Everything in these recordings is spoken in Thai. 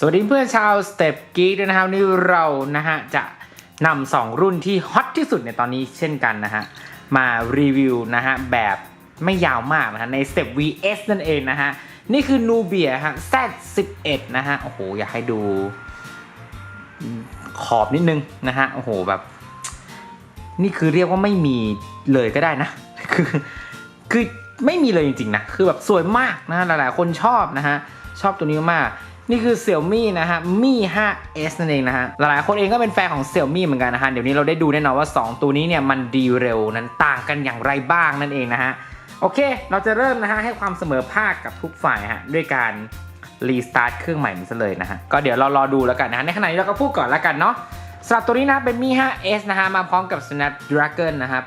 สวัสดีเพื่อนชาวสเต็ปกีด้วยนะครับนี่เรานะฮะจะนำสองรุ่นที่ฮอตที่สุดในตอนนี้เช่นกันนะฮะมารีวิวนะฮะแบบไม่ยาวมากนะฮะใน Step VS นั่นเองนะฮะนี่คือ Nubia ฮะ Z11 นะฮะโอ้โหอยากให้ดูขอบนิดนึงนะฮะโอ้โหแบบ นี่คือเรียกว่าไม่มีเลยก็ได้นะ คือคือไม่มีเลยจริงๆนะคือแบบสวยมากนะฮะหลายๆคนชอบนะฮะชอบตัวนี้มาก นี่คือ Xiaomi นะฮะ Mi 5s นั่นเองนะฮะ หลายๆคนเองก็เป็นแฟนของ Xiaomi เหมือนกันนะฮะ เดี๋ยวนี้เราได้ดูแน่นอนว่า 2 ตัวนี้เนี่ยมันดีเร็วนั้นต่างกันอย่างไรบ้างนั่นเองนะฮะ โอเค เราจะเริ่มนะฮะให้ความเสมอภาคกับทุกฝ่ายฮะด้วยการรีสตาร์ทเครื่องใหม่มันซะเลยนะฮะ ก็เดี๋ยวเรารอดูแล้วกันนะฮะ ในขณะนี้เราก็พูดก่อนแล้วกันเนาะสำหรับตัวนี้นะเป็น Mi 5s นะฮะ มาพร้อมกับ Snapdragon นะฮะ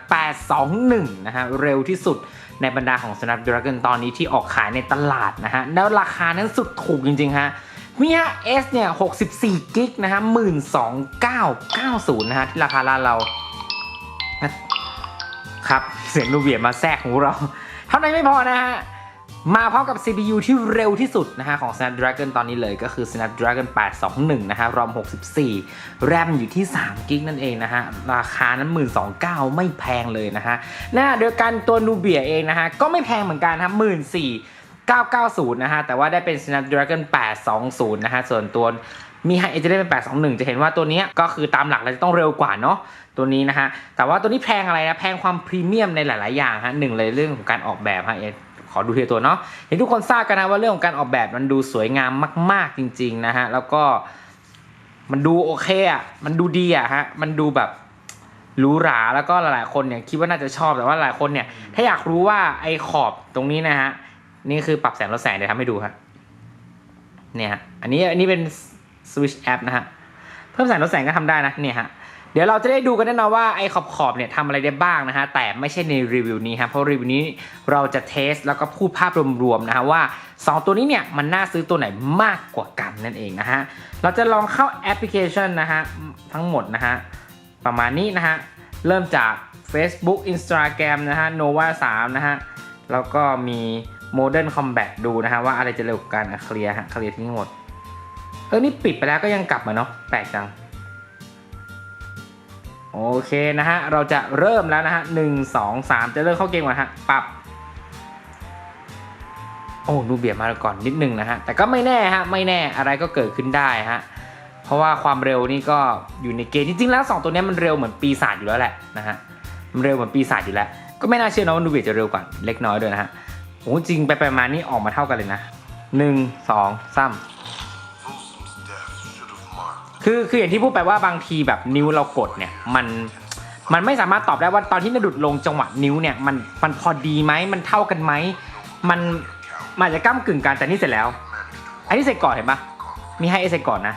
821 นะฮะ เร็วที่สุดในบรรดาของ Snapdragon ตอนนี้ที่ออกขายในตลาดนะฮะ แล้วราคานั้นสุดถูกจริงๆฮะ Mi 5 S เนี่ย 64 กิกนะฮะ12990 นะฮะ ที่ราคาร้านเรา ครับ เสียงนูเบียมาแทรกของเรา เท่านั้นไม่พอนะฮะ มาพร้อมกับ CPU ที่เร็วที่สุดนะฮะ ของ Snapdragon ตอนนี้เลยก็คือ Snapdragon 821 นะฮะ ROM 64 RAM อยู่ที่3กิกนั่นเองนะฮะ ราคานั้น 129ไม่แพงเลยนะฮะนะาเดียวกันตัวนูเบียเองนะฮะ ก็ไม่แพงเหมือนกันนะฮะ14 990 นะฮะ แต่ว่าได้เป็น Snapdragon 820 นะฮะ ส่วนตัวมีไฮเอจะได้เป็น 821 จะเห็นว่าตัวนี้ก็คือตามหลักเราจะต้องเร็วกว่าเนาะตัวนี้นะฮะ แต่ว่าตัวนี้แพงอะไรนะ แพงความพรีเมียมในหลาย ๆ อย่างฮะหนึ่งเลยเรื่องของการออกแบบฮะขอดูทีตัวเนาะเห็นทุกคนทราบกันนะว่าเรื่องของการออกแบบมันดูสวยงามมาก ๆ จริง ๆ นะฮะ แล้วก็มันดูโอเคอะ มันดูดีอะฮะ มันดูแบบหรูหราแล้วก็หลายๆคนเนี่ยคิดว่าน่าจะชอบแต่ว่าหลายคนเนี่ยถ้าอยากรู้ว่าไอ้ขอบตรงนี้นะฮะ นี่คือปรับแสงลดแสงเดี๋ยวทำให้ดูฮะเนี่ยฮะอันนี้อันนี้เป็น Switch App นะฮะเพิ่มแสงลดแสงก็ทำได้นะเนี่ยฮะเดี๋ยวเราจะได้ดูกันแน่นอนว่าไอ้ขอบขอบเนี่ยทำอะไรได้บ้างนะฮะแต่ไม่ใช่ในรีวิวนี้ครับเพราะรีวิวนี้เราจะเทสแล้วก็พูดภาพรวมๆนะฮะว่า 2 ตัวนี้เนี่ยมันน่าซื้อตัวไหนมากกว่ากันนั่นเองนะฮะเราจะลองเข้าแอปพลิเคชันนะฮะทั้งหมดนะฮะประมาณนี้นะฮะเริ่มจาก Facebook Instagram นะฮะ Nova 3 นะฮะแล้วก็มี Modern Combat ดูนะฮะว่าอะไรจะเร็วกว่ากันเคลียร์ฮะเคลียร์ทิ้งหมด เออนี่ปิดไปแล้วก็ยังกลับมาเนาะแปลกจัง โอเคนะฮะ เราจะเริ่มแล้วนะฮะหนึ่งสองสามจะเริ่มเข้าเกมก่อนฮะปรับโอ้ดูเบียดมาก่อนนิดนึงนะฮะ แต่ก็ไม่แน่ฮะ ไม่แน่อะไรก็เกิดขึ้นได้ฮะ เพราะว่าความเร็วนี่ก็อยู่ในเกณฑ์จริงๆแล้ว 2 ตัวนี้มันเร็วเหมือนปีศาจอยู่แล้วแหละนะฮะ มันเร็วเหมือนปีศาจอยู่แล้ว ก็ไม่น่าเชื่อนะว่านูเบียจะเร็วกว่าเล็กน้อยด้วยนะฮะ โอ้จริงไปไปมานี่ออกมาเท่ากันเลยนะหนึ่งสองสามคือคืออย่างที่พูดไปว่าบางทีแบบนิ้วเรากดเนี่ยมันมันไม่สามารถตอบได้ว่าตอนที่นดุดลงจังหวะนิ้วเนี่ยมันมันพอดีไหมมันเท่ากันไหมมันมันอาจจะก้ามกึ่งกันแต่นี่เสร็จแล้ว อันนี้เสร็จก่อนเห็นปะมีให้เสร็จก่อนนะ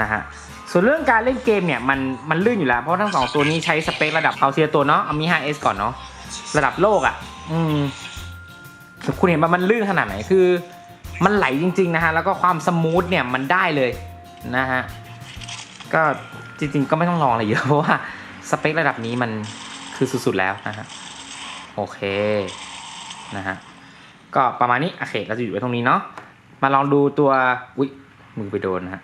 นะฮะส่วนเรื่องการเล่นเกมเนี่ยมันมันลื่นอยู่แล้วเพราะทั้งสองตัวนี้ใช้สเปคระดับเอาเทียตัวเนาะเอามี 5s ก่อนเนาะระดับโลกอะ่ะ อืม คุณเห็นปะมันลื่นขนาดไหนคือ มันไหลจริงๆนะฮะแล้วก็ความสมูทเนี่ยมันได้เลยนะฮะก็จริงๆก็ไม่ต้องลองอะไรเยอะเพราะว่าสเปคระดับนี้มันคือสุดๆแล้วนะฮะโอเคนะฮะก็ประมาณนี้โอเคเราจะอยู่ไว้ตรงนี้เนาะมาลองดูตัวอุ๊ยมือไปโดนนะฮะ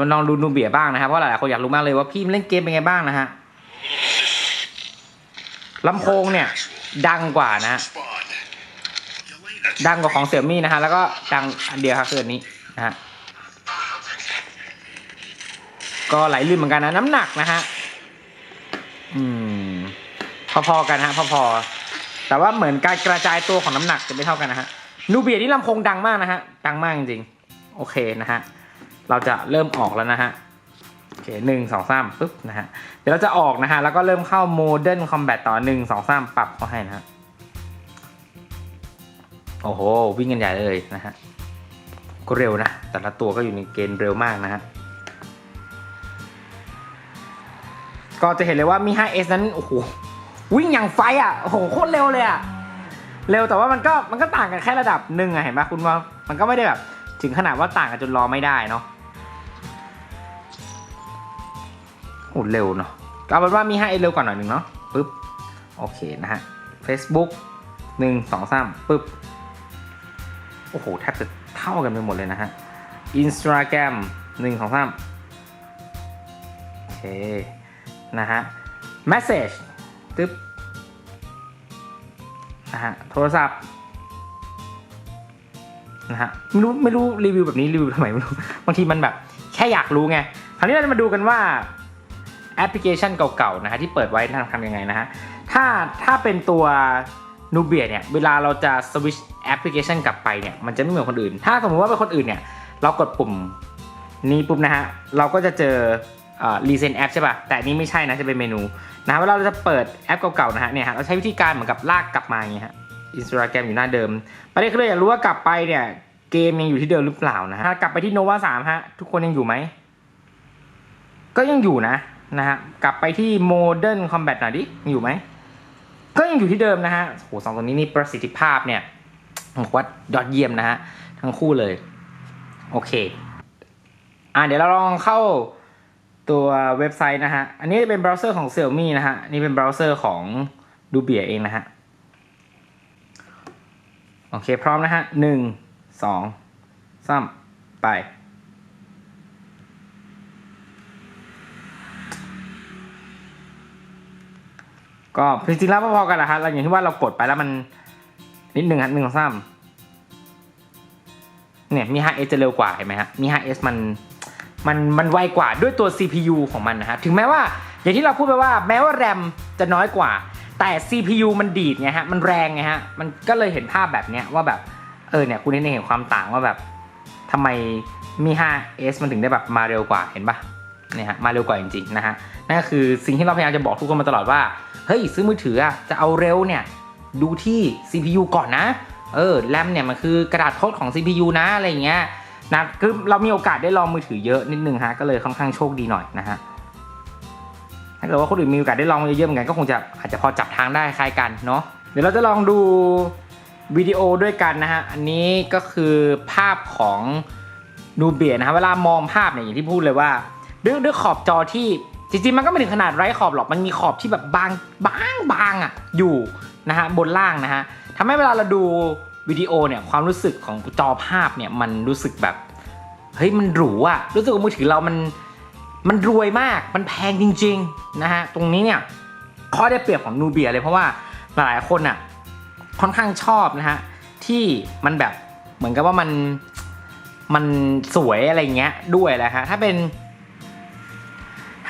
มาลองดูนูเบียบ้างนะครับเพราะหลายๆคนอยากรู้มากเลยว่าพี่เล่นเกมเป็นไงบ้างนะฮะลำโพงเนี่ย ดังกว่านะ ดังกว่าของเสี่ยมี่นะฮะ แล้วก็ดังอันเดียวครับคืออันนี้นะฮะ ก็ไหลลื่นเหมือนกันนะ น้ำหนักนะฮะ อืม พอๆกันฮะ พอๆ แต่ว่าเหมือนการกระจายตัวของน้ำหนักจะไม่เท่ากันนะฮะ นูเบียนี่ลำโพงดังมากนะฮะ ดังมากจริงๆโอเคนะฮะ เราจะเริ่มออกแล้วนะฮะ โอเคหนึ่งสองสามปึ๊บนะฮะ เดี๋ยวเราจะออกนะฮะ แล้วก็เริ่มเข้า Modern Combat ต่อหนึ่งสองสามปรับเขาให้นะฮะ โอ้โห วิ่งกันใหญ่เลยนะฮะ ก็เร็วนะ แต่ละตัวก็อยู่ในเกณฑ์เร็วมากนะฮะก็จะเห็นเลยว่ามี 5S นั้น โอ้โห วิ่งอย่างไฟอะ โอ้โห โคตรเร็วเลยอะ เร็วแต่ว่ามันก็มันก็ต่างกันแค่ระดับหนึ่งอะเห็นปะคุณว่า มันก็ไม่ได้แบบ ถึงขนาดว่าต่างกันจนรอไม่ได้เนาะ โอ้เร็วเนาะก็เอาเป็นว่ามี 5S เร็วกว่าหน่อยหนึ่งเนาะปึ๊บโอเคนะฮะ Facebook หนึ่งสองสามปึ๊บโอ้โหแทบจะเท่ากันไปหมดเลยนะฮะ Instagram หนึ่งของสามโอเคนะฮะ Message ตึ๊บนะฮะโทรศัพท์นะฮะไม่รู้ไม่รู้รีวิวแบบนี้รีวิวทำไมไม่รู้บางทีมันแบบแค่อยากรู้ไงคราวนี้เราจะมาดูกันว่า แอปพลิเคชันเก่าๆนะฮะที่เปิดไว้ทำยังไงนะฮะถ้าถ้าเป็นตัว Nubia เนี่ยเวลาเราจะสวิชแอปพลิเคชันกลับไปเนี่ยมันจะไม่เหมือนคนอื่น ถ้าสมมติว่าเป็นคนอื่นเนี่ยเรากดปุ่มนี้ปุ๊บนะฮะเราก็จะเจอรีเซนแอปใช่ป่ะแต่นี้ไม่ใช่นะจะเป็นเมนูนะเวลาเราจะเปิดแอปเก่าๆนะฮะเนี่ยฮะเราใช้วิธีการเหมือนกับลากกลับมาอย่างเงี้ยฮะอินสตาแกรมอยู่หน้าเดิมประเด็นคือเราอยากรู้ว่ากลับไปเนี่ยเกมยังอยู่ที่เดิมหรือเปล่านะฮะกลับไปที่ Nova 3ฮะทุกคนยังอยู่ไหมก็ยังอยู่นะ นะฮะกลับไปที่ Modern Combat หน่อยดิยังอยู่ไหมก็ยังอยู่ที่เดิมนะฮะโหสองตัวนี้นี่ประสิทธิภาพเนี่ยผมว่ายอดเยี่ยมนะฮะทั้งคู่เลย โอเค อ่าเดี๋ยวเราลองเข้าตัวเว็บไซต์นะฮะ อันนี้เป็นเบราว์เซอร์ของ Xiaomi นะฮะ นี่เป็นเบราว์เซอร์ของ Dubia เองนะฮะ โอเค พร้อมนะฮะหนึ่งสองสามไป ก็จริงๆแล้วพอๆกันนะฮะเราอย่างที่ว่าเรากดไปแล้วมันนิดหนึ่งฮะหนึ่งสองสามเนี่ยมี 5S จะเร็วกว่าเห็นไหมฮะมี 5S มันมันมันไวกว่าด้วยตัว CPU ของมันนะฮะถึงแม้ว่าอย่างที่เราพูดไปว่าแม้ว่าแรมจะน้อยกว่า แต่ CPU มันดีดไงฮะมันแรงไงฮะมันก็เลยเห็นภาพแบบเนี้ยว่าแบบเออเนี่ยคุณเห็นเห็นความต่างว่าแบบทำไมมี 5S มันถึงได้แบบมาเร็วกว่าเห็นปะ เนี่ยฮะมาเร็วกว่าจริงๆนะฮะนั่นก็คือสิ่งที่เราพยายามจะบอกทุกคนมาตลอดว่าเฮ้ยซื้อมือถืออะจะเอาเร็วเนี่ยดูที่ CPU ก่อนนะเออแรมเนี่ยมันคือกระดาษทดของ CPU นะอะไรเงี้ยนะคือเรามีโอกาสได้ลองมือถือเยอะนิดนึงฮะก็เลยค่อนข้างโชคดีหน่อยนะฮะถ้าเกิดว่าคนอื่นมีโอกาสได้ลองเยอะๆเหมือนกันก็คงจะอาจจะพอจับทางได้คล้ายกันเนาะเดี๋ยวเราจะลองดูวิดีโอด้วยกันนะฮะ อันนี้ก็คือภาพของนูเบียนะฮะ เวลามองภาพเนี่ยอย่างที่พูดเลยว่า ด้วยด้วยขอบจอที่จริงๆมันก็ไม่ถึงขนาดไร้ขอบหรอก มันมีขอบที่แบบบางบางบางอะอยู่นะฮะบนล่างนะฮะทำให้เวลาเราดูวิดีโอเนี่ยความรู้สึกของจอภาพเนี่ยมันรู้สึกแบบเฮ้ยมันหรูอะรู้สึกว่ามือถือเรามันมันรวยมากมันแพงจริงๆนะฮะตรงนี้เนี่ยข้อได้เปรียบของนูเบียเลยเพราะว่าหลายคนอะค่อนข้างชอบนะฮะที่มันแบบเหมือนกับว่ามันมันสวยอะไรเงี้ยด้วยแหละฮะถ้าเป็น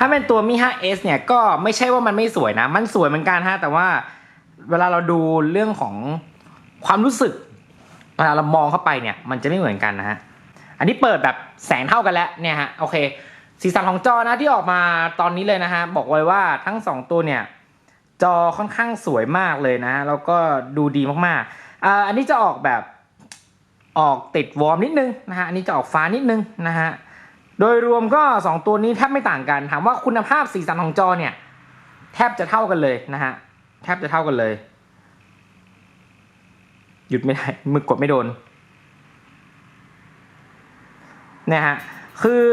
ถ้าเป็นตัวมิ 5S เนี่ยก็ไม่ใช่ว่ามันไม่สวยนะ มันสวยเหมือนกันฮะ แต่ว่าเวลาเราดูเรื่องของความรู้สึก เวลาเรามองเข้าไปเนี่ย มันจะไม่เหมือนกันนะฮะ อันนี้เปิดแบบแสงเท่ากันแล้วเนี่ยฮะ โอเค สีสันของจอนะที่ออกมาตอนนี้เลยนะฮะ บอกไว้ว่าทั้ง 2 ตัวเนี่ย จอค่อนข้างสวยมากเลยนะ แล้วก็ดูดีมากๆ อันนี้จะออกแบบออกติดวอร์มนิดนึงนะฮะ อันนี้จะออกฟ้านิดนึงนะฮะ โดยรวมก็ 2 ตัวนี้แทบไม่ต่างกัน ถามว่าคุณภาพสีสันของจอเนี่ยแทบจะเท่ากันเลยนะฮะ แทบจะเท่ากันเลย หยุดไม่ได้มือกดไม่โดนเนี่ยฮะ คือ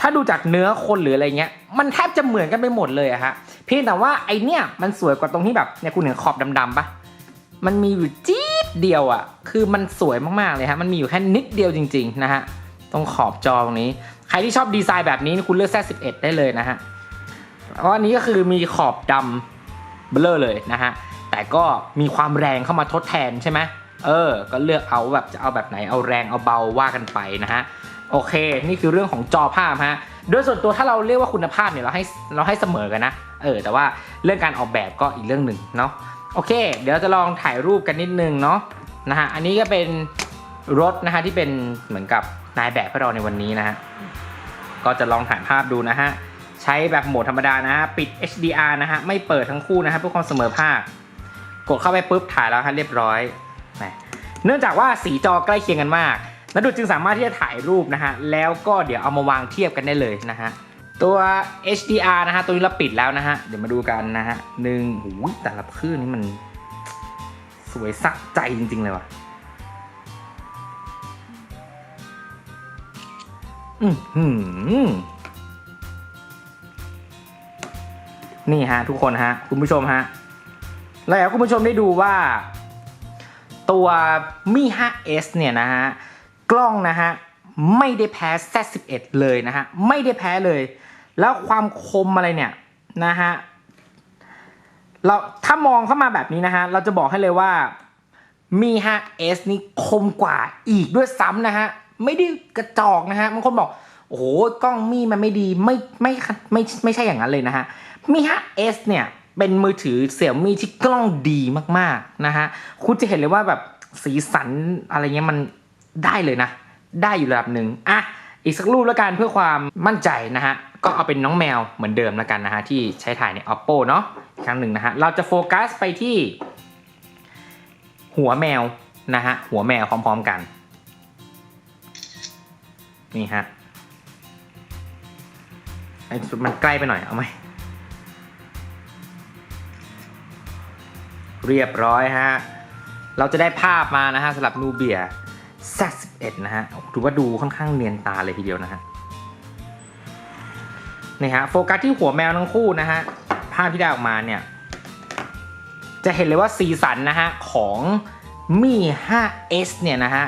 ถ้าดูจากเนื้อคนหรืออะไรเงี้ย มันแทบจะเหมือนกันไปหมดเลยอะฮะ เพียงแต่ว่าไอเนี้ยมันสวยกว่าตรงที่แบบเนี่ยคุณเห็นขอบดำๆปะมันมีอยู่จี๊ดเดียวอะคือมันสวยมากๆเลยฮะ มันมีอยู่แค่นิดเดียวจริง ๆ นะฮะ ตรงขอบจอตรงนี้ ใครที่ชอบดีไซน์แบบนี้คุณเลือกแซ11ได้เลยนะฮะ เพราะอันนี้ก็คือมีขอบดำเบลอเลยนะฮะ แต่ก็มีความแรงเข้ามาทดแทนใช่ไหมเออ ก็เลือกเอาแบบจะเอาแบบไหน เอาแรง เอาเบาว่ากันไปนะฮะ โอเค นี่คือเรื่องของจอภาพฮะ โดยส่วนตัวถ้าเราเรียกว่าคุณภาพเนี่ยเราให้เราให้เสมอกันนะ เออ แต่ว่าเรื่องการออกแบบก็อีกเรื่องหนึ่งเนาะ โอเค เดี๋ยวจะลองถ่ายรูปกันนิดนึงเนาะ นะฮะ อันนี้ก็เป็นรถนะฮะที่เป็นเหมือนกับนายแบบให้เราในวันนี้นะฮะ ก็จะลองถ่ายภาพดูนะฮะ ใช้แบบโหมดธรรมดานะฮะ ปิด HDR นะฮะ ไม่เปิดทั้งคู่นะฮะเพื่อความเสมอภาค กดเข้าไปปุ๊บถ่ายแล้วฮะเรียบร้อยนะเนื่องจากว่าสีจอใกล้เคียงกันมากนัดดูจึงสามารถที่จะถ่ายรูปนะฮะ แล้วก็เดี๋ยวเอามาวางเทียบกันได้เลยนะฮะ ตัว HDR นะฮะ ตัวนี้เราปิดแล้วนะฮะ เดี๋ยวมาดูกันนะฮะหนึ่งหูแต่ละคลื่นนี่มัน สวยสักใจจริง ๆ เลยว่ะ นี่ฮะ ทุกคนฮะ คุณผู้ชมฮะ แล้วคุณผู้ชมได้ดูว่า ตัว Mi 5s เนี่ยนะฮะ กล้องนะฮะ ไม่ได้แพ้ Z11 เลยนะฮะ ไม่ได้แพ้เลย แล้วความคมอะไรเนี่ยนะฮะเราถ้ามองเข้ามาแบบนี้นะฮะ เราจะบอกให้เลยว่ามี 5s นี่คมกว่าอีกด้วยซ้ำนะฮะ ไม่ได้กระจอกนะฮะบางคนบอกโอ้โหกล้องมีมันไม่ดีไม่ไม่ไม่ไม่ใช่อย่างนั้นเลยนะฮะมี 5s เอสเนี่ยเป็นมือถือเสี่ยมี่ที่กล้องดีมากๆนะฮะคุณจะเห็นเลยว่าแบบสีสันอะไรเงี้ยมันได้เลยนะ ได้อยู่ระดับหนึ่งอะอีกสักรูปแล้วกันเพื่อความมั่นใจนะฮะก็เอาเป็นน้องแมวเหมือนเดิมแล้วกันนะฮะที่ใช้ถ่ายใน oppo เนาะครั้งหนึ่งนะฮะเราจะโฟกัสไปที่ หัวแมวนะฮะหัวแมวพร้อม ๆ กัน นี่ฮะไอ้มันใกล้ไปหน่อยเอาไหมเรียบร้อยฮะ เราจะได้ภาพมานะฮะสำหรับนูเบีย Z11 นะฮะถือว่าดูค่อนข้างเนียนตาเลยทีเดียวนะฮะนี่ฮะโฟกัสที่หัวแมวทั้งคู่นะฮะภาพที่ได้ออกมาเนี่ย จะเห็นเลยว่าสีสันนะฮะของมี 5s เนี่ยนะฮะ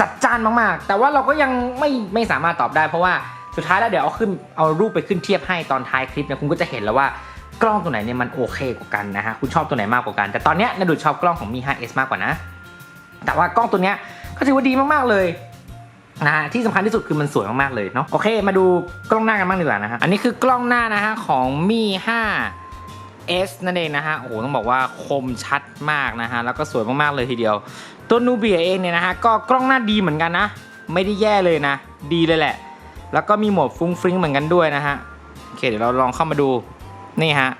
จัดจ้านมากๆ แต่ว่าเราก็ยังไม่ไม่สามารถตอบได้ เพราะว่าสุดท้ายแล้วเดี๋ยวเอาขึ้นเอารูปไปขึ้นเทียบให้ตอนท้ายคลิปเนี่ยคุณก็จะเห็นแล้วว่ากล้องตัวไหนเนี่ยมันโอเคกว่ากันนะฮะคุณชอบตัวไหนมากกว่ากัน แต่ตอนเนี้ยนาดูชอบกล้องของมี 5s มากกว่านะ แต่ว่ากล้องตัวเนี้ยก็ถือว่าดีมากๆเลยนะฮะที่สำคัญที่สุดคือมันสวยมากๆเลยเนาะโอเค มาดูกล้องหน้ากันบ้างดีกว่านะฮะอันนี้คือกล้องหน้านะฮะของมี 5 S นั่นเองนะฮะ โอ้โห ต้องบอกว่าคมชัดมากนะฮะ แล้วก็สวยมาก ๆ เลยทีเดียว ตัวนูเบียเองเนี่ยนะฮะ ก็กล้องหน้าดีเหมือนกันนะ ไม่ได้แย่เลยนะ ดีเลยแหละ แล้วก็มีโหมดฟุ้งฟริ้งเหมือนกันด้วยนะฮะ โอเค เดี๋ยวเราลองเข้ามาดู นี่ฮะ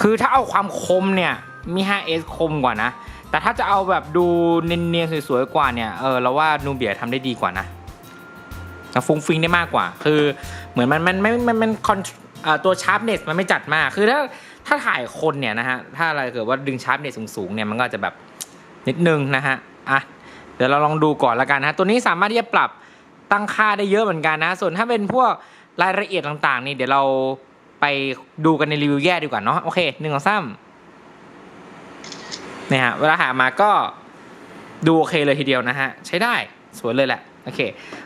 คือถ้าเอาความคมเนี่ย มี 5S คมกว่านะ แต่ถ้าจะเอาแบบดูเนียนๆสวยๆกว่าเนี่ย เออ เราว่านูเบียทำได้ดีกว่านะฟุ้งฟิ้งได้มากกว่า คือเหมือนมันมันไม่ มันมันคอนตัวชาร์ปเนสมันไม่จัดมาก คือถ้า ถ้าถ่ายคนเนี่ยนะฮะ ถ้าอะไรเกิดว่าดึงชาร์ปเนสสูงๆเนี่ยมันก็จะแบบนิดนึงนะฮะ อะ เดี๋ยวเราลองดูก่อนละกันนะตัวนี้สามารถที่จะปรับตั้งค่าได้เยอะเหมือนกันนะ ส่วนถ้าเป็นพวกรายละเอียดต่างๆ นี่เดี๋ยวเราไปดูกันในรีวิวแยกดีกว่าเนาะ โอเคหนึ่งสองสามเนี่ยฮะ เวลาหามาก็ดูโอเคเลยทีเดียวนะฮะ ใช้ได้สวยเลยแหละ โอเค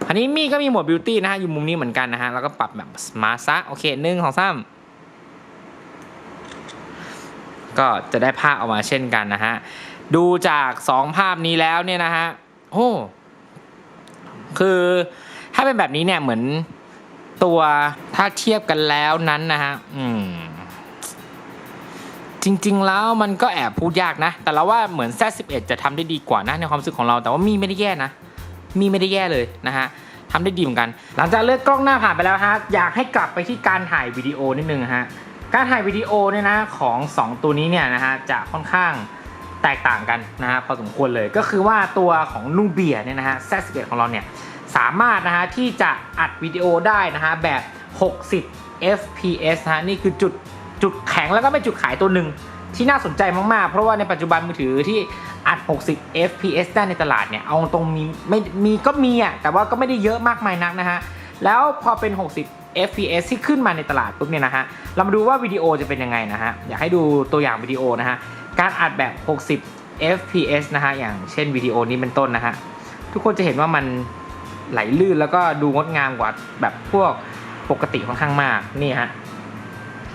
คราวนี้มีก็มีหมดบิวตี้นะฮะ อยู่มุมนี้เหมือนกันนะฮะ แล้วก็ปรับแบบสมาร์ทซะโอเคหนึ่งสองสาม ก็จะได้ภาพออกมาเช่นกันนะฮะ ดูจากสองภาพนี้แล้วเนี่ยนะฮะโอ้คือถ้าเป็นแบบนี้เนี่ยเหมือนตัวถ้าเทียบกันแล้วนั้นนะฮะอืมจริง ๆ แล้วมันก็แอบพูดยากนะ แต่เราว่าเหมือน Z11 จะทำได้ดีกว่านะในความรู้สึกของเราแต่ว่ามีไม่ได้แย่นะ มีไม่ได้แย่เลยนะฮะทำได้ดีเหมือนกัน หลังจากเลือกกล้องหน้าผ่านไปแล้วฮะอยากให้กลับไปที่การถ่ายวิดีโอนิดนึงฮะ การถ่ายวิดีโอเนี่ยนะของ 2 ตัวนี้เนี่ยนะฮะจะค่อนข้างแตกต่างกันนะฮะพอสมควรเลยก็คือว่าตัวของนูเบียเนี่ยนะฮะ Z11 ของเราเนี่ยสามารถนะฮะที่จะอัดวิดีโอได้นะฮะแบบ 60 fps นะฮะนี่คือจุดจุดแข็งแล้วก็เป็นจุดขายตัวหนึ่งที่น่าสนใจมาก ๆ เพราะว่าในปัจจุบันมือถือที่อัด 60 fps ได้ในตลาดเนี่ย เอาตรงมีไม่มีก็มีอะ แต่ว่าก็ไม่ได้เยอะมากมายนักนะฮะ แล้วพอเป็น 60 fps ที่ขึ้นมาในตลาดปุ๊บเนี่ยนะฮะ เรามาดูว่าวิดีโอจะเป็นยังไงนะฮะ อยากให้ดูตัวอย่างวิดีโอนะฮะ การอัดแบบ 60 fps นะฮะ อย่างเช่นวิดีโอนี้เป็นต้นนะฮะ ทุกคนจะเห็นว่ามันไหลลื่นแล้วก็ดูงดงามกว่าแบบพวกปกติค่อนข้างมาก นี่ฮะ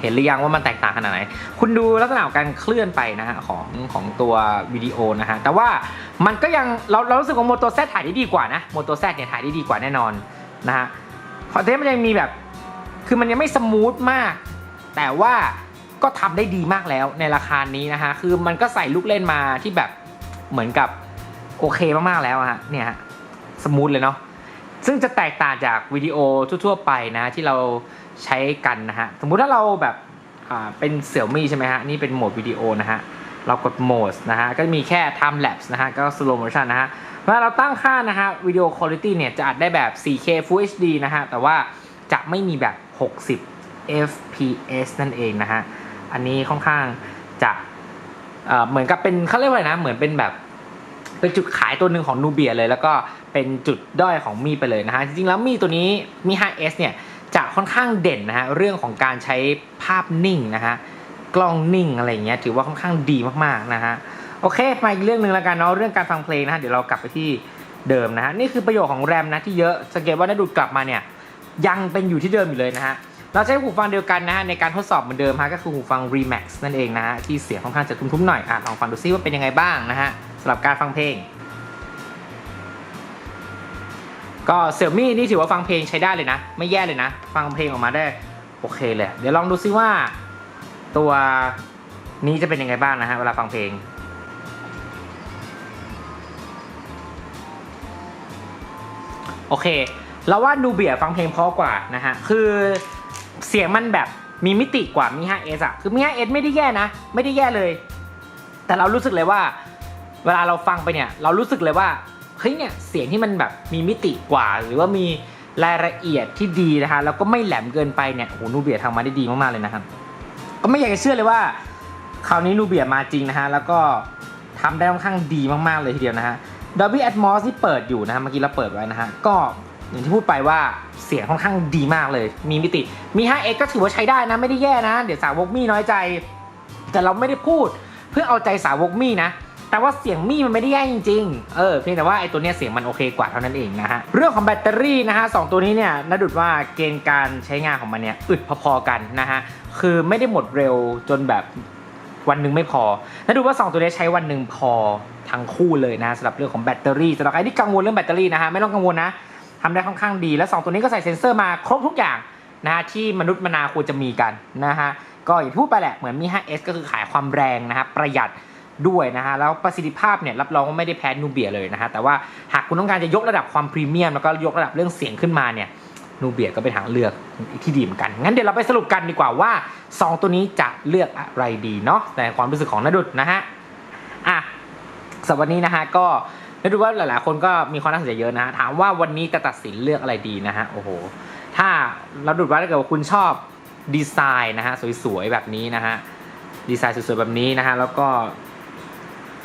เห็นหรือยังว่ามันแตกต่างขนาดไหน คุณดูลักษณะการเคลื่อนไปนะฮะของของตัววิดีโอนะฮะ แต่ว่ามันก็ยังเราเรารู้สึกว่าโมโตแซถ่ายได้ดีกว่านะ โมโตแซเนี่ยถ่ายได้ดีกว่าแน่นอนนะฮะคอนเทนต์มันยังมีแบบ คือมันยังไม่สมูทมาก แต่ว่าก็ทำได้ดีมากแล้วในราคานี้นะฮะ คือมันก็ใส่ลูกเล่นมาที่แบบเหมือนกับโอเคมากๆแล้วฮะ เนี่ยฮะ สมูทเลยเนาะ ซึ่งจะแตกต่างจากวิดีโอทั่วๆไปนะที่เราใช้กันนะฮะ สมมุติถ้าเราแบบอ่าเป็นเสี่ยวมี่ใช่ไหมฮะ นี่เป็นโหมดวิดีโอนะฮะ เรากดโหมดนะฮะ ก็มีแค่ time lapse นะฮะ ก็ slow motion นะฮะเวลาเราตั้งค่านะฮะวิดีโอคุณภาพเนี่ยจะอัดได้แบบ 4K Full HD นะฮะ แต่ว่าจะไม่มีแบบ 60 fps นั่นเองนะฮะ อันนี้ค่อนข้างจะเเหมือนกับเป็นเขาเรียกว่าไรนะ เหมือนเป็นแบบเป็นจุดขายตัวหนึ่งของนูเบียเลย แล้วก็เป็นจุดด้อยของมีไปเลยนะฮะ จริงๆแล้วมีตัวนี้มี 5S เนี่ยจะค่อนข้างเด่นนะฮะเรื่องของการใช้ภาพนิ่งนะฮะกล้องนิ่งอะไรเงี้ยถือว่าค่อนข้างดีมากๆนะฮะโอเคมาอีกเรื่องหนึ่งแล้วกันเนาะเรื่องการฟังเพลงนะฮะเดี๋ยวเรากลับไปที่เดิมนะฮะนี่คือประโยชน์ของแรมนะที่เยอะสังเกตว่านาดูดกลับมาเนี่ย ยังเป็นอยู่ที่เดิมอยู่เลยนะฮะเราใช้หูฟังเดียวกันนะฮะในการทดสอบเหมือนเดิมฮะก็คือหูฟัง Remax นั่นเองนะฮะที่เสียงค่อนข้างจะทุ้มๆหน่อยอะลองฟังดูซิว่าเป็นยังไงบ้างนะฮะสำหรับการฟังเพลง ก็เสี่ยมี่นี่ถือว่าฟังเพลงใช้ได้เลยนะ ไม่แย่เลยนะ ฟังเพลงออกมาได้โอเคเลยเดี๋ยวลองดูซิว่า ตัวนี้จะเป็นยังไงบ้างนะฮะเวลาฟังเพลงโอเค เราว่านูเบียฟังเพลงเพราะกว่านะฮะ คือเสียงมันแบบมีมิติกว่ามี 5S อสอะคือมี 5S ไม่ได้แย่นะ ไม่ได้แย่เลย แต่เรารู้สึกเลยว่า เวลาเราฟังไปเนี่ย เรารู้สึกเลยว่าเฮ้ยเนี่ยเสียงที่มันแบบมีมิติกว่า หรือว่ามีรายละเอียดที่ดีนะฮะแล้วก็ไม่แหลมเกินไปเนี่ยโอ้โหนูเบียทำมาได้ดีมากๆเลยนะครับ ก็ไม่อยากจะเชื่อเลยว่า คราวนี้นูเบียมาจริงนะฮะ แล้วก็ทำได้ค่อนข้างดีมากๆเลยทีเดียวนะฮะ Dolby Atmos ที่เปิดอยู่นะฮะ เมื่อกี้เราเปิดไว้นะฮะ ก็ อย่างที่พูดไปว่าเสียงค่อนข้างดีมากเลย มีมิติ มี 5x ก็ถือว่าใช้ได้นะ ไม่ได้แย่นะ เดี๋ยวสาวกมี่น้อยใจ แต่เราไม่ได้พูดเพื่อเอาใจสาวกมี่นะ แต่ว่าเสียงมี่มันไม่ได้แย่จริงๆ เออ เพียงแต่ว่าไอ้ตัวเนี้ยเสียงมันโอเคกว่าเท่านั้นเองนะฮะ เรื่องของแบตเตอรี่นะฮะสองตัวนี้เนี่ยน่าดุดว่าเกณฑ์การใช้งานของมันเนี่ยอึดพอๆกันนะฮะ คือไม่ได้หมดเร็วจนแบบวันหนึ่งไม่พอน่าดูว่า 2 ตัวนี้ใช้วันหนึ่งพอทั้งคู่เลยนะสำหรับเรื่องของแบตเตอรี่สำหรับใครที่กังวลเรื่องแบตเตอรี่นะฮะไม่ต้องกังวลนะ ทำได้ค่อนข้างดี และ 2 ตัวนี้ก็ใส่เซ็นเซอร์มาครบทุกอย่างนะฮะที่มนุษย์มนาควรจะมีกันนะฮะก็อย่างที่พูดไปแหละเหมือนมี 5S ก็คือขายความแรงนะฮะประหยัดด้วยนะฮะแล้วประสิทธิภาพเนี่ยรับรองว่าไม่ได้แพ้นูเบียเลยนะฮะแต่ว่าหากคุณต้องการจะยกระดับความพรีเมียมแล้วก็ยกระดับเรื่องเสียงขึ้นมาเนี่ยนูเบียก็เป็นทางเลือกที่ดีเหมือนกัน งั้นเดี๋ยวเราไปสรุปกันดีกว่าว่า 2 ตัวนี้จะเลือกอะไรดีเนาะในความรู้สึกของนดุดนะฮะอะสำหรับวันนี้นะฮะก็ นดุดว่าหลาย ๆ คนก็มีความน่าสนใจเยอะนะฮะถามว่าวันนี้จะตัดสินเลือกอะไรดีนะฮะโอ้โหถ้าเราดุดว่าถ้าเกิดว่าคุณชอบดีไซน์นะฮะสวย ๆ แบบนี้นะฮะดีไซน์สวย ๆ แบบนี้นะฮะแล้วก็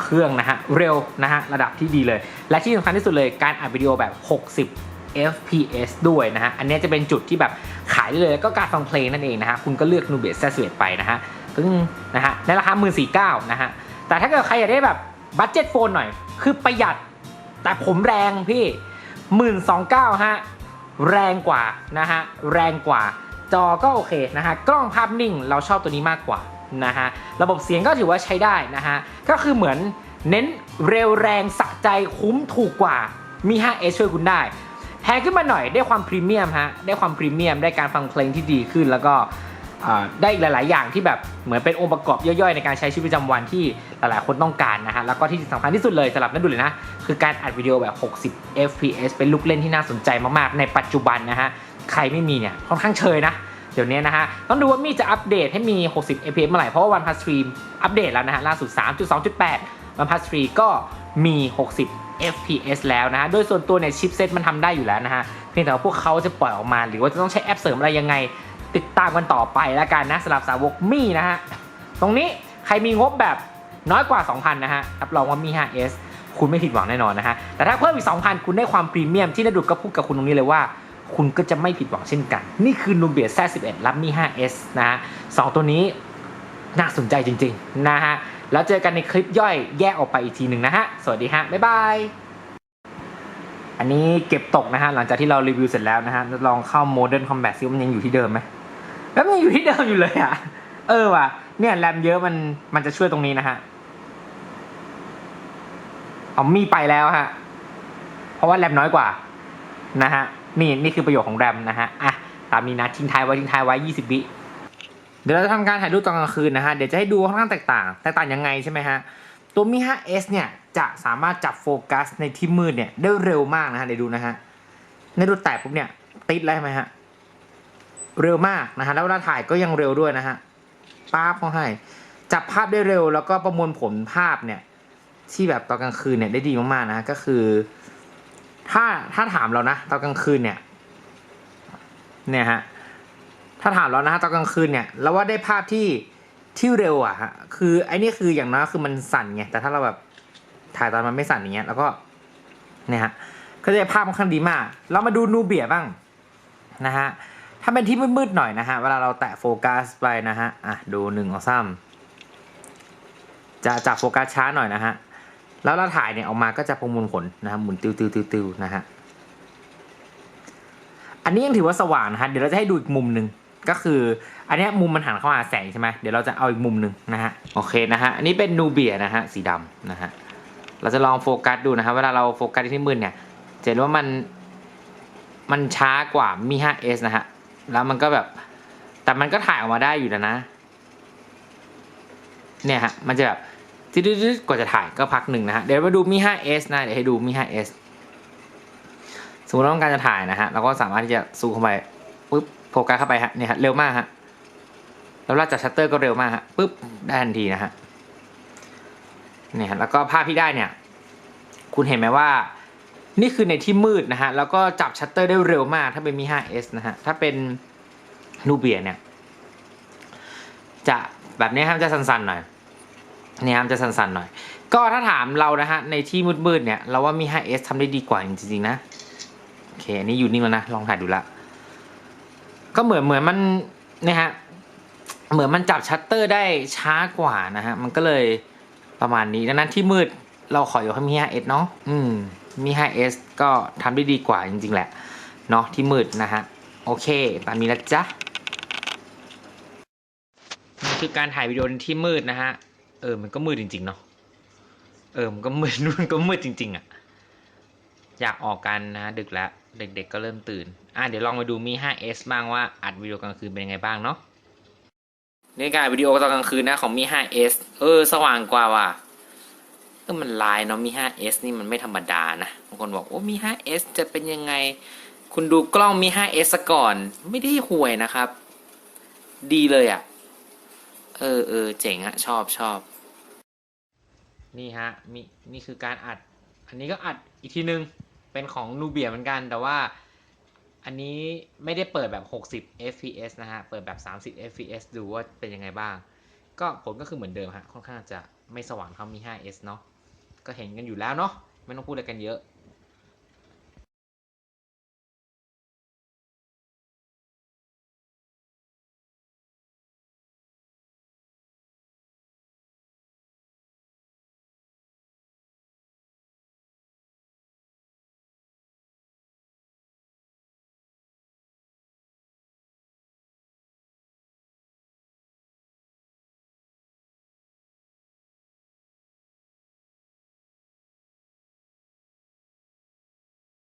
เครื่องนะฮะเร็วนะฮะระดับที่ดีเลย และที่สำคัญที่สุดเลยการอัดวิดีโอแบบ 60 fps ด้วยนะฮะ อันนี้จะเป็นจุดที่แบบขายได้เลยแล้วก็การฟังเพลงนั่นเองนะฮะ คุณก็เลือก Nubia z 1ไปนะฮะซึ่งนะฮะในราคา149,000นะฮะ แต่ถ้าเกิดใครอยากได้แบบบัตเจ็ตโฟนหน่อย คือประหยัด แต่ผมแรงพี่129,000ฮะแรงกว่านะฮะแรงกว่าจอก็โอเคนะฮะกล้องภาพนิ่งเราชอบตัวนี้มากกว่านะฮะระบบเสียงก็ถือว่าใช้ได้นะฮะก็คือเหมือนเน้นเร็วแรงสะใจคุ้มถูกกว่ามี 5S ช่วยคุณได้แพงขึ้นมาหน่อยได้ความพรีเมียมฮะได้ความพรีเมียมได้การฟังเพลงที่ดีขึ้นแล้วก็ ได้อีกหลาย ๆ อย่างที่แบบเหมือนเป็นองค์ประกอบย่อยๆ ในการใช้ชีวิตประจำวันที่หลาย ๆ คนต้องการนะฮะแล้วก็ที่สำคัญที่สุดเลยสำหรับนั่นดูเลยนะ คือการอัดวิดีโอแบบ 60 fps เป็นลูกเล่นที่น่าสนใจมาก ๆ ในปัจจุบันนะฮะใครไม่มีเนี่ยค่อนข้างเชยนะเดี๋ยวนี้นะฮะ ต้องดูว่ามีจะอัปเดตให้มี 60 fps เมื่อไหร่ เพราะว่า OnePlus 3อัปเดตแล้วนะฮะ ล่าสุด 3.2.8 OnePlus 3ก็มี 60 fps แล้วนะฮะ โดยส่วนตัวเนี่ยชิปเซ็ตมันทำได้อยู่แล้วนะฮะ เพียงแต่ว่าพวกเขาจะปล่อยออกมา หรือว่าจะต้องใช้แอปเสริมอะไรยังไง ติดตามกันต่อไปแล้วกันนะสำหรับสาวกมี่นะฮะ ตรงนี้ใครมีงบแบบน้อยกว่า 2,000 นะฮะ รับรองว่ามี 5S คุณไม่ผิดหวังแน่นอนนะฮะ แต่ถ้าเพิ่มอีก 2,000 คุณได้ความพรีเมียมที่นดุดก็พูดกับคุณตรงนี้เลยว่า คุณก็จะไม่ผิดหวังเช่นกัน นี่คือ Nubia Z11 รับมี 5S นะฮะสองตัวนี้น่าสนใจจริงๆนะฮะ แล้วเจอกันในคลิปย่อยแยกออกไปอีกทีหนึ่งนะฮะ สวัสดีฮะ บ๊ายบาย อันนี้เก็บตกนะฮะ หลังจากที่เรารีวิวเสร็จแล้วนะฮะลองเข้า Modern Combat ซิว่ามันยังอยู่ที่เดิมไหม แล้วมันอยู่ที่เดิมอยู่เลยอะ เออว่ะ เนี่ยแรมเยอะมันมันจะช่วยตรงนี้นะฮะเอามีไปแล้วฮะ เพราะว่าแรมน้อยกว่า นะฮะ นี่นี่คือประโยชน์ของแรมนะฮะ อะ ตามนี้นะทิ้งท้ายไว้ทิ้งท้ายไว้20วิเดี๋ยวเราจะทำการถ่ายรูปตอนกลางคืนนะฮะ เดี๋ยวจะให้ดูค่อนข้างแตกต่าง แตกต่างยังไงใช่ไหมฮะ ตัวมี 5S เนี่ย จะสามารถจับโฟกัสในที่มืดเนี่ยได้เร็วมากนะฮะ เดี๋ยวดูนะฮะ ในดูปแตกปุ๊บเนี่ย ติดแล้วใช่ไหมฮะ เร็วมากนะฮะแล้วเวลาถ่ายก็ยังเร็วด้วยนะฮะป๊าบเขาให้ จับภาพได้เร็วแล้วก็ประมวลผลภาพเนี่ย ที่แบบตอนกลางคืนเนี่ยได้ดีมากๆนะก็คือ ถ้าถ้าถามเรานะตอนกลางคืนเนี่ย เนี่ยฮะถ้าถามเรานะฮะตอนกลางคืนเนี่ยเราว่าได้ภาพที่ที่เร็วอะฮะคือไอ้นี่คืออย่างน้อยคือมันสั่นไงแต่ถ้าเราแบบถ่ายตอนมันไม่สั่นอย่างเงี้ย แล้วก็เนี่ยฮะก็จะภาพค่อนข้างดีมาก เรามาดูนูเบียบ้างนะฮะ ถ้าเป็นที่มืดๆหน่อยนะฮะ เวลาเราแตะโฟกัสไปนะฮะ อะ ดูหนึ่งของซ้จะจับโฟกัสช้าหน่อยนะฮะ แล้วเราถ่ายเนี่ยออกมาก็จะประมวลผลนะครับหมุนติวติวติวติวนะฮะ อันนี้ยังถือว่าสว่างนะฮะ เดี๋ยวเราจะให้ดูอีกมุมหนึ่งก็คือ อันนี้มุมมันหันเข้าหาแสงใช่ไหมเดี๋ยวเราจะเอาอีกมุมหนึ่งนะฮะ โอเคนะฮะ อันนี้เป็นนูเบียนะฮะ สีดำนะฮะ เราจะลองโฟกัสดูนะครับเวลาเราโฟกัสที่มืดเนี่ยจะเห็นว่ามัน มันช้ากว่ามี 5S นะฮะ แล้วมันก็แบบ แต่มันก็ถ่ายออกมาได้อยู่นะนะ เนี่ยฮะ มันจะแบบดืดๆๆกว่าจะถ่ายก็พักหนึ่งนะฮะ เดี๋ยวมาดูมี 5S นะ เดี๋ยวให้ดูมี 5S สมมติเราต้องการจะถ่ายนะฮะ เราก็สามารถที่จะซูมเข้าไปปุ๊บโฟกัสเข้าไปฮะ เนี่ยฮะ เร็วมากฮะ แล้วเราจับชัตเตอร์ก็เร็วมากฮะปุ๊บ ได้ทันทีนะฮะ เนี่ยฮะแล้วก็ภาพที่ได้เนี่ย คุณเห็นไหมว่า นี่คือในที่มืดนะฮะ แล้วก็จับชัตเตอร์ได้เร็วมาก ถ้าเป็นมี 5S นะฮะ ถ้าเป็นนูเบียเนี่ย จะแบบนี้ครับจะสั่นๆหน่อยนี่ครับจะสั่นๆหน่อย ก็ถ้าถามเรานะฮะ ในที่มืดๆเนี่ย เราว่ามี 5S ทำได้ดีกว่าจริงๆนะ โอเค อันนี้อยู่นิ่งแล้วนะ ลองถ่ายดูละ ก็เหมือนเหมือนมันเนี่ยฮะ เหมือนมันจับชัตเตอร์ได้ช้ากว่านะฮะ มันก็เลยประมาณนี้ ดังนั้นที่มืดเราขอยกให้มี 5S เนาะ อืม มี 5S ก็ทำได้ดีกว่าจริงๆแหละ เนาะที่มืดนะฮะ โอเค ตามนี้ละจ๊ะนี่คือการถ่ายวิดีโอในที่มืดนะฮะ เออ มันก็มืดจริง ๆ เนาะเออ มันก็มืดมันก็มืดจริง ๆอะ อยากออกกันนะ ดึกแล้ว เด็ก ๆ ก็เริ่มตื่น อะ เดี๋ยวลองมาดูมี 5S บ้างว่าอัดวิดีโอกลางคืนเป็นยังไงบ้างเนาะนี่การวิดีโอตอนกลางคืนนะของมี 5S เออ สว่างกว่าว่ะ เออมันลายเนาะมี 5S นี่มันไม่ธรรมดานะบางคนบอกโอ้มี 5S จะเป็นยังไง คุณดูกล้องมี 5S ซะก่อน ไม่ได้ห่วยนะครับ ดีเลยอะ่ะ เออเออเจ๋งอะชอบชอบ นี่ฮะมีนี่คือการอัด อันนี้ก็อัดอีกทีนึง เป็นของนูเบียเหมือนกัน แต่ว่าอันนี้ไม่ได้เปิดแบบ 60 fps นะฮะ เปิดแบบ 30 fps ดูว่าเป็นยังไงบ้าง ก็ผลก็คือเหมือนเดิมฮะ ค่อนข้างจะไม่สว่างเท่ามี 5s เนาะ ก็เห็นกันอยู่แล้วเนาะไม่ต้องพูดอะไรกันเยอะ